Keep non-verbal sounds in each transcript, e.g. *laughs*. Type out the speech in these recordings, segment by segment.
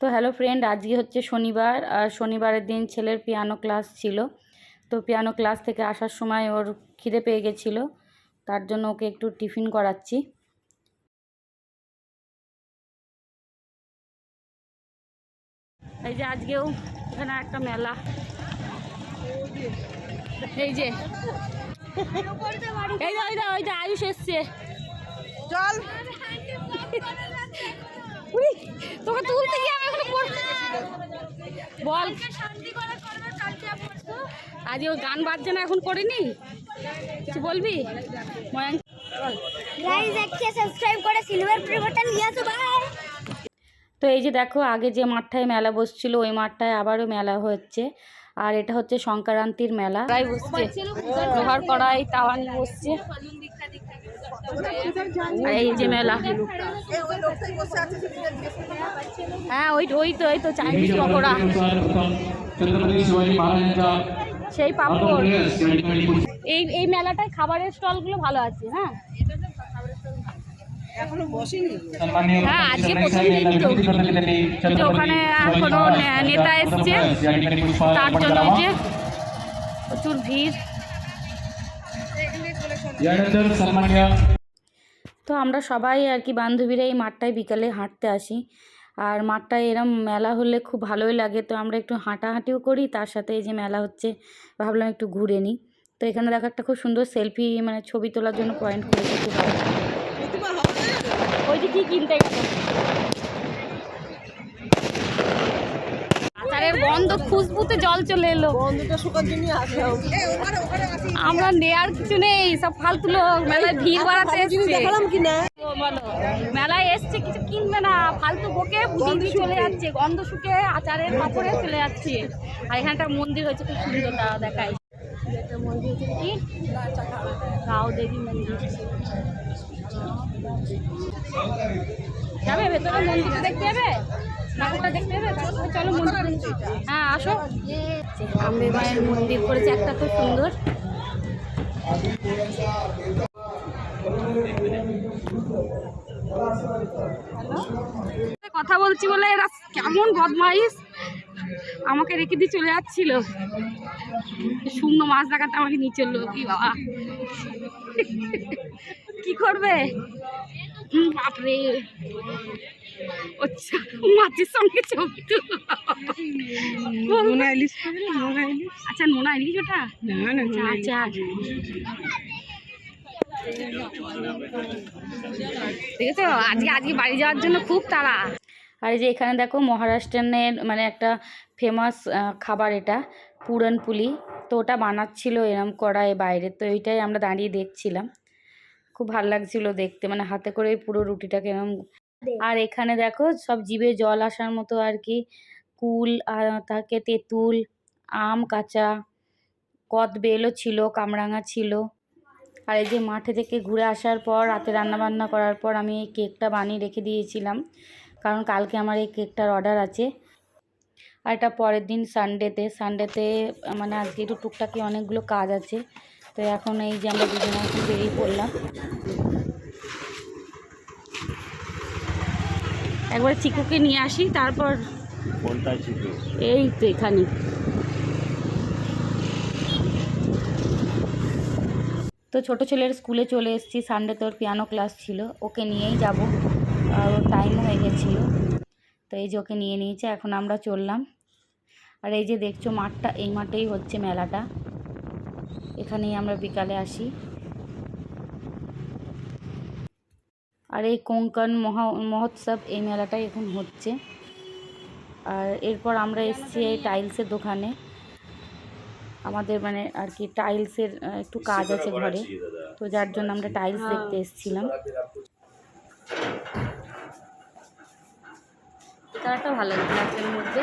তো hello friend আজকে হচ্ছে শনিবার, আর শনিবারের দিন ছেলের পিয়ানো ক্লাস ছিল। তো পিয়ানো ক্লাস থেকে আসার সময় ওর খিদে পেয়ে গেছিল, তার জন্য ওকে একটু টিফিন করাচ্ছি। এই যে আজকেও এখানে একটা মেলা। এই যে এই ওই দা আয়ুষ এসছে। চল। তোকে তুলতে গিয়ে আমি বল। আজ ও গান বাজছে না এখন করিনি কিছু বলবি? সাবস্ক্রাইব করে নিয়ে তো এই যে দেখো আগে যে মাঠটায় মেলা বসছিল ওই মাঠটায় আবারও মেলা হচ্ছে। আর এটা হচ্ছে সংক্রান্তির মেলা। বসছে। লোহার কড়াই তাওয়া নিয়ে বসছে। এই যে মেলা। হ্যাঁ ওই ওই তো ওই তো চাইনিজ পকোড়া। সেই পাপড়। এই এই মেলাটায় খাবারের স্টলগুলো ভালো আছে হ্যাঁ? হ্যাঁ আজকে তো ওখানে কোনো নেতা এসছে? তার জন্য যে প্রচুর ভিড়। তো আমরা সবাই আর কি বান্ধবীরা এই মাঠটায় বিকালে হাঁটতে আসি। আর মাঠটায় এরম মেলা হলে খুব ভালোই লাগে। তো আমরা একটু হাঁটাহাঁটিও করি তার সাথে এই যে মেলা হচ্ছে ভাবলাম একটু ঘুরে নিই। তো এখানে দেখো একটা খুব সুন্দর সেলফি মানে ছবি তোলার জন্য পয়েন্ট করেছে খুব ভালো। যে কি কিনতে আচারের গন্ধ খুশবুতে জল চলে এলো। আমরা নেয়ার কিছু নেই সব ফালতু লোক মেলায় ভিড় বাড়াতে দেখালাম কি না? মেলায় এসছে কিছু কিনবে না ফালতু বকে বুঝিয়ে চলে যাচ্ছে গন্ধ শুকে আচারের কাপড়ে চলে যাচ্ছে। আর এখানে একটা মন্দির হয়েছে খুব সুন্দর দেখায়। মন্দির হচ্ছে কি? রাও দেবী মন্দির। যাবে, ভেতরে দেখতে যাবে? হ্যাঁ আসো। মায়ের মন্দির করেছে, একটা খুব সুন্দর। কথা বলছি বলে এরা কেমন বদমাইশ। আমাকে রেখে দিয়ে চলে যাচ্ছিল। শুকনো মাছ দেখাতে আমাকে নিয়ে চলল কি বাবা। কি করবে? বাপরে। আচ্ছা মাছের সঙ্গে ছবি নোনা ইলিশ নোনা ইলিশ? আচ্ছা নোনা ইলিশ ওটা? না না আচ্ছা আচ্ছা। আজকে আজকে বাড়ি যাওয়ার জন্য খুব তাড়া। আর এই যে এখানে দেখো মহারাষ্ট্রের মানে একটা ফেমাস খাবার এটা পুরনপুলি। তো ওটা বানাচ্ছিল এরম কড়াই বাইরে। তো এইটাই আমরা দাঁড়িয়ে দেখছিলাম। খুব ভালো লাগছিল দেখতে মানে হাতে করে পুরো রুটিটাকে এরম আর এখানে দেখো সব জিভে জল আসার মতো আর কি কুল আর থাকে তেঁতুল আম কাঁচা কদবেলও ছিল কামরাঙা ছিল। আর এই যে মাঠে থেকে ঘুরে আসার পর রাতে রান্নাবান্না করার পর আমি এই কেকটা বানিয়ে রেখে দিয়েছিলাম কারণ কালকে আমার এই কেকটার অর্ডার আছে। আর এটা পরের দিন সানডেতে সানডেতে মানে আজকে একটু টুকটাকি অনেকগুলো কাজ আছে। তো এখন এই যে আমরা দুজনে এখন বেরিয়ে পড়লাম। একবার চিকুকে নিয়ে আসি তারপর এই তো এখানে। তো ছোট ছেলের স্কুলে চলে এসেছি সানডে তোর পিয়ানো ক্লাস ছিল ওকে নিয়েই যাব। আর ওর টাইম হয়ে গেছিল তো এই যে ওকে নিয়ে নিয়েছে এখন আমরা চললাম। আর এই যে দেখছ মাঠটা এই মাঠেই হচ্ছে মেলাটা। এখানেই আমরা বিকালে আসি। আর এই কোঙ্কন মহা মহোৎসব এই মেলাটাই এখন হচ্ছে। আর এরপর আমরা এসেছি এই টাইলসের দোকানে। আমাদের মানে আর কি টাইলসের একটু কাজ আছে ঘরে। তো যার জন্য আমরা টাইলস দেখতে এসেছিলাম। কালারটা ভালো লাগে ব্ল্যাকের মধ্যে।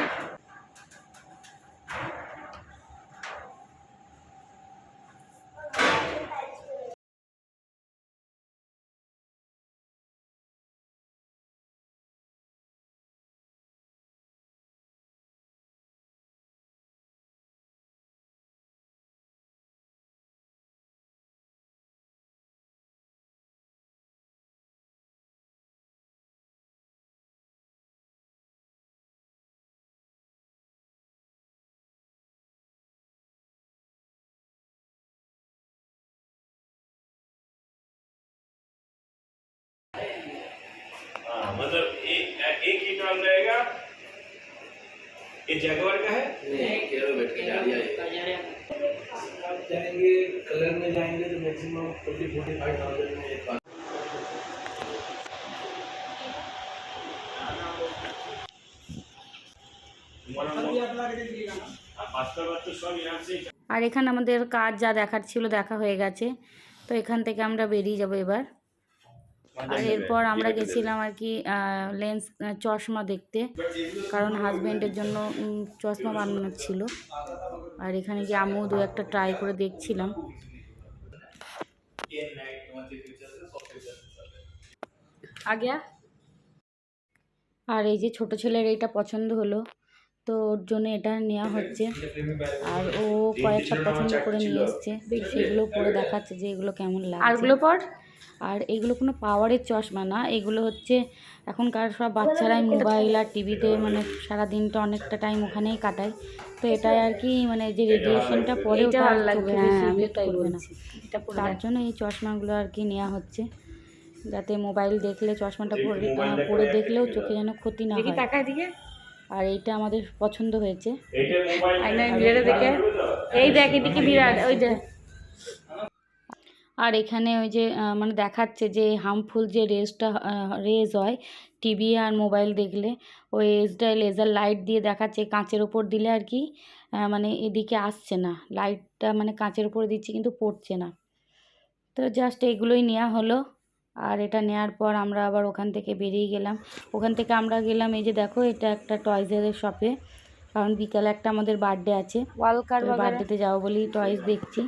मतलब एक एक ही नाम रहेगा ये जगवार का है आप जाएंगे कलर में जाएंगे तो maximum forty forty five thousand में एक बार पास्ता बात तो सब यहाँ से আর এখানে আমাদের কাজ যা দেখার ছিল দেখা হয়ে গেছে তো এখান থেকে আমরা বেরিয়ে যাব এবার আর এরপর আমরা গেছিলাম আর কি লেন্স চশমা দেখতে। কারণ হাজব্যান্ডের জন্য চশমা বানানোর ছিল। আর এখানে গিয়ে আমিও দু একটা ট্রাই করে দেখছিলাম। আগে আর এই যে ছোট ছেলের এইটা পছন্দ হলো তো ওর জন্য এটা নেওয়া হচ্ছে। আর ও কয়েকটা পছন্দ করে নিয়ে এসছে। সেগুলো পরে দেখাচ্ছে যে এগুলো কেমন লাগে আরগুলো পর? আর এগুলো কোনো পাওয়ারের চশমা না এগুলো হচ্ছে এখনকার সব বাচ্চারাই মোবাইল আর টিভিতে মানে সারা দিনটা অনেকটা টাইম ওখানেই কাটায়। তো এটাই আর কি মানে যে রেডিয়েশনটা পরে ওটা হ্যাঁ আমি তার জন্য এই চশমাগুলো আর কি নেওয়া হচ্ছে যাতে মোবাইল দেখলে চশমাটা পরে পরে দেখলেও চোখে যেন ক্ষতি না হয়। আর এইটা আমাদের পছন্দ হয়েছে। দেখে এই দেখ এদিকে বিরাট ওই যে আর এখানে ওই যে মানে দেখাচ্ছে যে হার্মফুল যে রেজটা রেজ হয় টিভি আর মোবাইল দেখলে ওই রেজটা লেজার লাইট দিয়ে দেখাচ্ছে কাঁচের ওপর দিলে আর কি মানে এদিকে আসছে না লাইটটা মানে কাঁচের ওপর দিচ্ছে কিন্তু পড়ছে না। তো জাস্ট এগুলোই নেওয়া হলো আর এটা নেওয়ার পর আমরা আবার ওখান থেকে বেরিয়ে গেলাম। ওখান থেকে আমরা গেলাম এই যে দেখো এটা একটা টয়েজের শপে কারণ বিকালে একটা আমাদের বার্থডে আছে বার্থডেতে যাব বলি টয়েস দেখছি।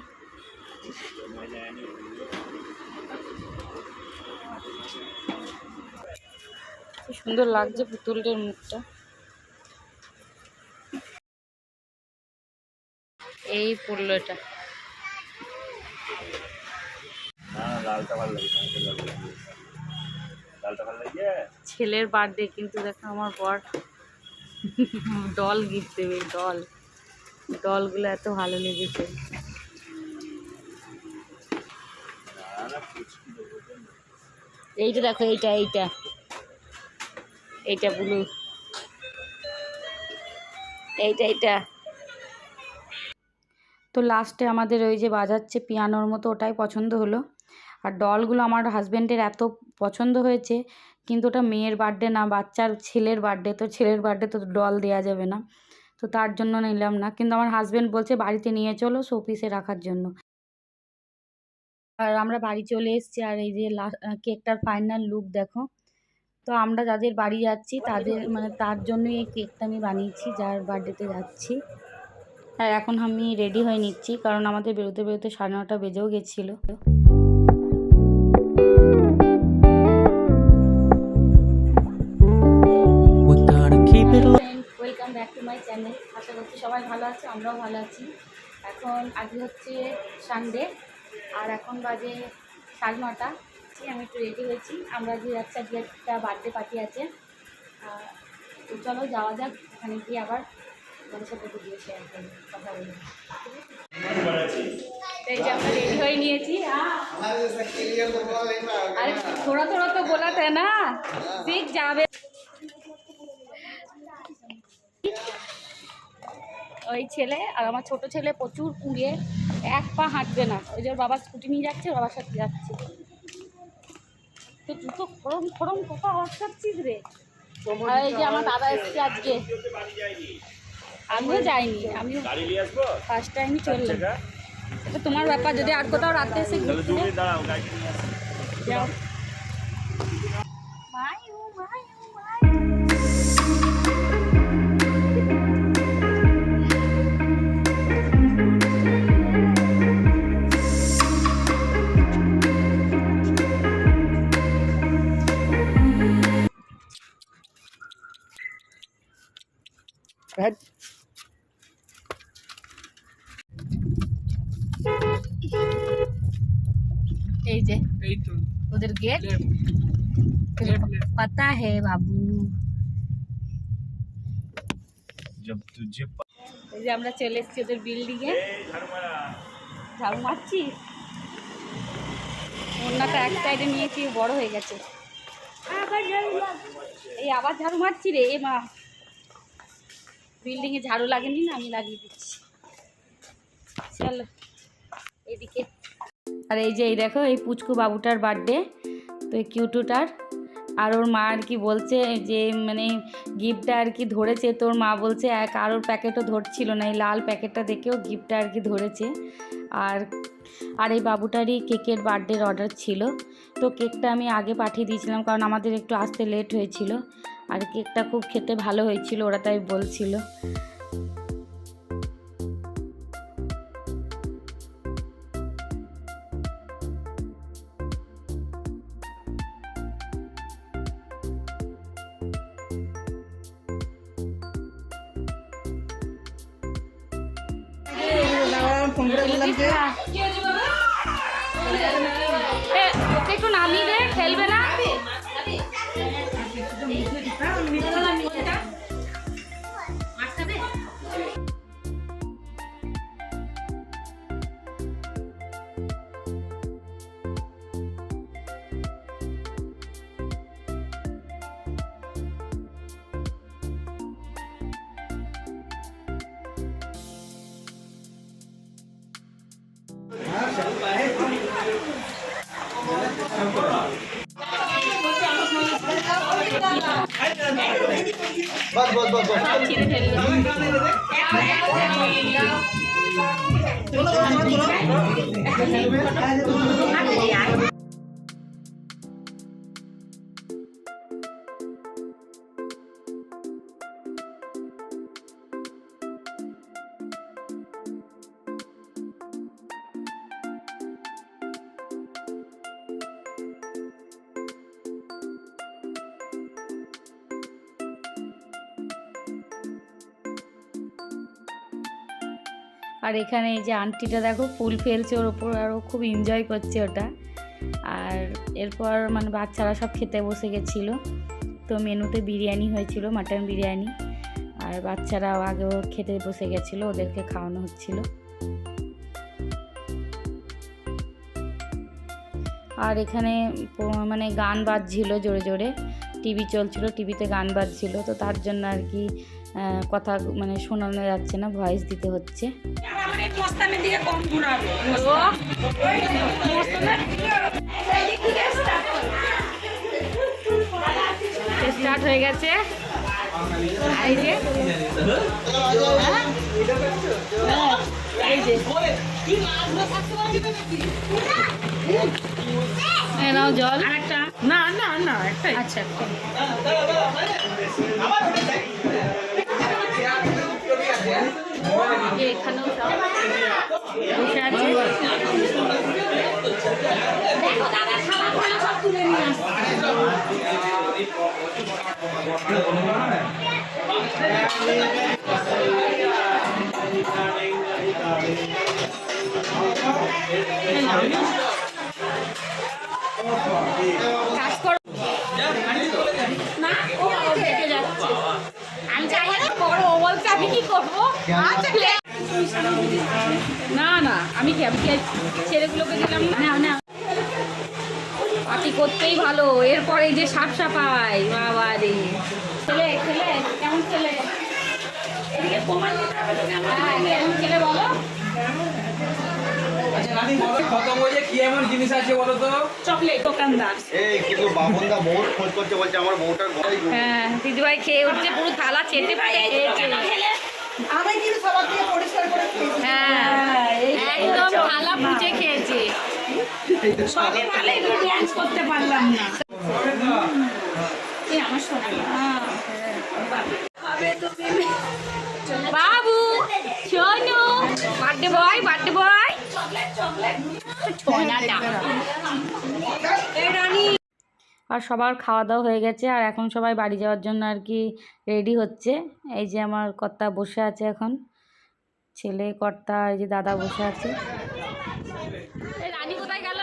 সুন্দর লাগছে পুতুলটার মুখটা। এই পড়ল এটা। ছেলের বার্থডে কিন্তু দেখো আমার বর। *laughs* ডল গিফট দেবে, ডল। ডলগুলো এত ভালো লেগেছে। এইটা দেখো, এইটা এইটা। এইটা ব্লু এইটা এইটা। তো লাস্টে আমাদের ওই যে বাজাচ্ছে পিয়ানোর মতো, ওটাই পছন্দ হলো। আর ডলগুলো আমার হাজব্যান্ডের এত পছন্দ হয়েছে, কিন্তু ওটা মেয়ের বার্থডে না, বাচ্চার ছেলের বার্থডে তো ছেলের বার্থডে তো ডল দেওয়া যাবে না। তো তার জন্য নিলাম না, কিন্তু আমার হাজব্যান্ড বলছে বাড়িতে নিয়ে চলো শোপিসে রাখার জন্য। আর আমরা বাড়ি চলে এসেছি আর এই যে কেকটার ফাইনাল লুক দেখো। তো আমরা যাদের বাড়ি যাচ্ছি তাদের মানে তার জন্যই এই কেকটা আমি বানিয়েছি যার বার্থডেতে যাচ্ছি। আর এখন আমি রেডি হয়ে নিচ্ছি কারণ আমাদের বেরোতে বেরোতে সাড়ে নটা বেজেও গেছিল। Welcome back to my channel আশা করছি সবাই ভালো আছে আমরাও ভালো আছি। এখন আজকে হচ্ছে সানডে আর এখন বাজে সাড়ে নটা। আমি একটু রেডি হয়েছি। আমরা যে যাচ্ছি, আজকে একটা বার্থডে পার্টি আছে। তো চলো যাওয়া যাক, ওখানে গিয়ে আবার তোমাদের সাথে ভিডিও শেয়ার করি, কথা বলি। এই যে আমরা রেডি হয়ে নিয়েছি। আরে তো না। ঠিক যাবে। ওই ছেলে আর আমার ছোট ছেলে প্রচুর কুড়িয়ে এক পা হাঁটবে না। ওই যে বাবা স্কুটি নিয়ে যাচ্ছে বাবার সাথে যাচ্ছে। তো জুতো খরম খরম কথা করছিস রে? আর এই যে আমার দাদা এসছে আজকে। আমিও যাইনি আসব? ফার্স্ট টাইমই চললাম। এটা তোমার ব্যাপার যদি আর কোথাও রাতে এসে যাও। হ্যাঁ এই যে এই তো। ওদের গেট পাতা হে বাবু। এই যে আমরা চলে এসেছি ওদের বিল্ডিং এ। ঝাড়ু মারছি? ওনাটা এক সাইডে নিয়েছি বড় হয়ে গেছে। এই আবার ঝাড়ু মারছি রে এ মা। বিল্ডিংয়ে ঝাড়ু লাগেনি না? আমি লাগিয়ে দিচ্ছি। চলো, এদিকে। আর এই যে, এই দেখো, এই পুচকু বাবুটার বার্থডে তো এই কিউটুটার। আর ওর মা আর কি বলছে যে মানে গিফটটা আর কি ধরেছে। তোর মা বলছে, এক কারোর প্যাকেটও ধরছিল না। এই লাল প্যাকেটটা দেখেও গিফটটা আর কি ধরেছে। আর আর এই বাবুটারই কেকের বার্থডের অর্ডার ছিল। তো কেকটা আমি আগে পাঠিয়ে দিয়েছিলাম, কারণ আমাদের একটু আসতে লেট হয়েছিল। আর কেকটা খুব খেতে ভালো হয়েছিল ওরা তাই বলছিল। একটু নামিয়ে দে খেলবে না? बस बस बस बस चलो चलो चलो আর এখানে এই যে আন্টিটা দেখো, ফুল ফেলছে ওর ওপর আর ও খুব এনজয় করছে ওটা। আর এরপর মানে বাচ্চারা সব খেতে বসে গেছিল। তো মেনুতে বিরিয়ানি হয়েছিল, মাটন বিরিয়ানি। আর বাচ্চারাও আগেও খেতে বসে গেছিল, ওদেরকে খাওয়ানো হচ্ছিল। আর এখানে মানে গান বাজছিল জোরে জোরে। টিভি চলছিল, টিভিতে গান বাজছিল। তো তার জন্য আর কি কথা মানে শোনানো যাচ্ছে না ভয়েস দিতে হচ্ছে স্টার্ট হয়ে গেছে এই যে হ্যাঁ? নাও জল না না না একটাই আচ্ছা এখানেও সব বসে আছে? কাজ না না আমি ছেলেগুলোকে দিলাম না? না না। পাটি করতেই ভালো এরপরে যে সাপ সাপাই বাবা রে। ছেলে ছেলে কেমন ছেলে? হ্যাঁ, খতম হয়ে কি এমন জিনিস আছে বলো তো? চকলেট দোকানদার। এই কিন্তু বাবনদা বউর খোঁজ করছে বলছে আমার বউটার গলায় হ্যাঁ দিদিভাই খেয়ে উঠছে পুরো থালা চেটে খেয়েছে। আমি কিন্তু সবার দিয়ে পরিষ্কার করে খেয়েছি। হ্যাঁ একদম থালা পুচে খেয়েছে। সবে ভালো একটু dance করতে পারলাম না। আমার সোনা বাবু শোনো বার্থডে বয় বার্থডে বয় আর সবার খাওয়া দাওয়া হয়ে গেছে আর এখন সবাই বাড়ি যাওয়ার জন্য আর কি রেডি হচ্ছে। এই যে আমার কর্তা বসে আছে এখন। ছেলে, কর্তা, এই যে দাদা বসে আছে। রানী কোথায় গেল?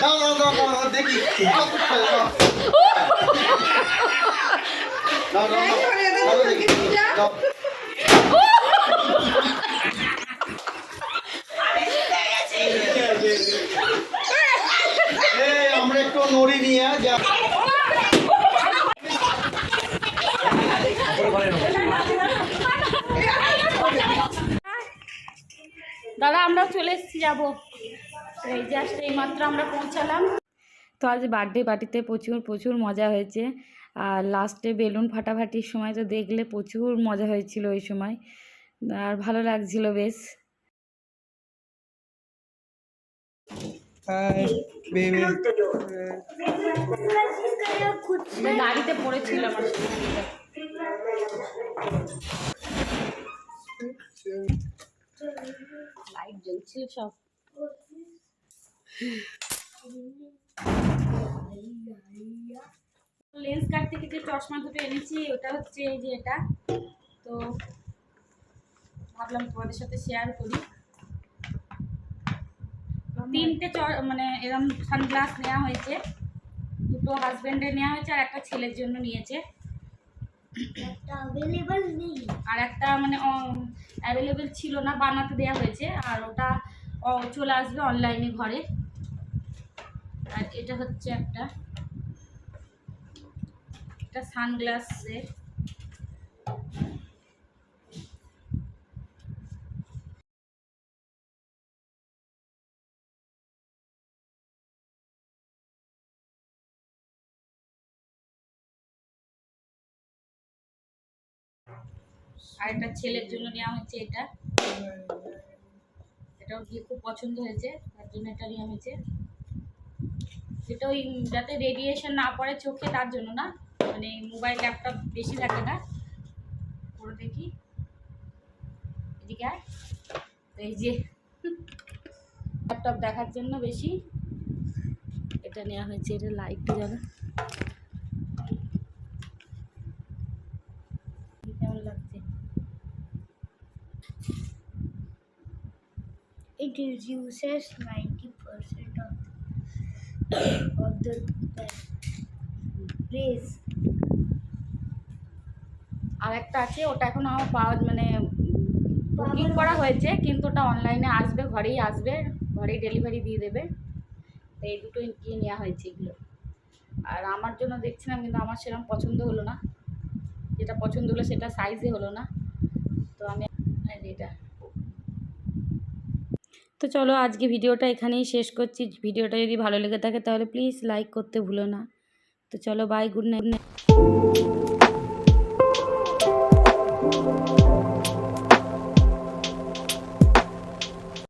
দাও দাও দাও দাও দেখি। দাও, দাও, আমরা একটু নড়ি নিয়ে যা। দাদা আমরা চলে এসেছি যাব। এই জাস্ট এই মাত্র আমরা পৌঁছালাম। তো আজ বার্থডে পার্টিতে প্রচুর প্রচুর মজা হয়েছে। আর লাস্টে বেলুন ফাটাফাটির সময় তো দেখলে প্রচুর মজা হয়েছিল ওই সময়। আর ভালো লাগছিল বেশ। গাড়িতে পড়েছিল আমার লাইট জ্বলছিল সব। লেন্স কাট থেকে যে চশমা দুটো এনেছি ওটা হচ্ছে এই যে এটা। তো ভাবলাম তোমাদের সাথে শেয়ার করি। তিনটে মানে এরকম সানগ্লাস নেওয়া হয়েছে। দুটো হাজব্যান্ডের নেওয়া হয়েছে আর একটা ছেলের জন্য নিয়েছে। একটা অ্যাভেলেবল নেই। আর একটা মানে অ্যাভেলেবেল ছিল না বানাতে দেওয়া হয়েছে। আর ওটা চলে আসবে অনলাইনে ঘরে। আর এটা হচ্ছে একটা এটা সানগ্লাসের আর একটা ছেলের জন্য নেওয়া হচ্ছে এটা। এটাও গিয়ে খুব পছন্দ হয়েছে, তার জন্য এটা নেওয়া হয়েছে। যেটা ওই যাতে রেডিয়েশন না পড়ে চোখে তার জন্য না। মানে মোবাইল ল্যাপটপ বেশি থাকে না। করে দেখি। এদিকে। তো এই যে ল্যাপটপ দেখার জন্য বেশি। এটা নেওয়া হয়েছে এটা লাইটটা জ্বালা কেমন লাগছে? It reduces 90% of, of the rays. আর একটা আছে, ওটা এখন আমার পাওয়া মানে বুকিং করা হয়েছে, কিন্তু ওটা অনলাইনে আসবে, ঘরেই আসবে, ঘরেই ডেলিভারি দিয়ে দেবে। এই দুটোই গিয়ে নেওয়া হয়েছে এগুলো। আর আমার জন্য দেখছিলাম, কিন্তু আমার সেরকম পছন্দ হলো না। যেটা পছন্দ হলো সেটা সাইজে হলো না। তো আমি এটা। তো চলো আজকে ভিডিওটা এখানেই শেষ করছি। ভিডিওটা যদি ভালো লেগে থাকে তাহলে প্লিজ লাইক করতে ভুলো না। তো চলো বাই গুড নাইট